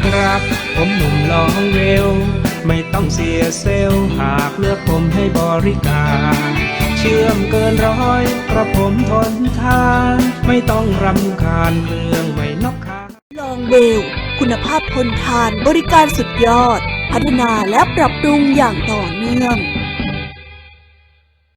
ครับ ผมหนุ่มลองเวล ไม่ต้องเสียเซลล์หากเลือกผมให้บริการ เชื่อมเกินร้อยกระผมทนทาน ไม่ต้องรำคาญเรื่องไม่นอกคางลองเวล คุณภาพทนทานบริการสุดยอด พัฒนาและปรับปรุงอย่างต่อเนื่อง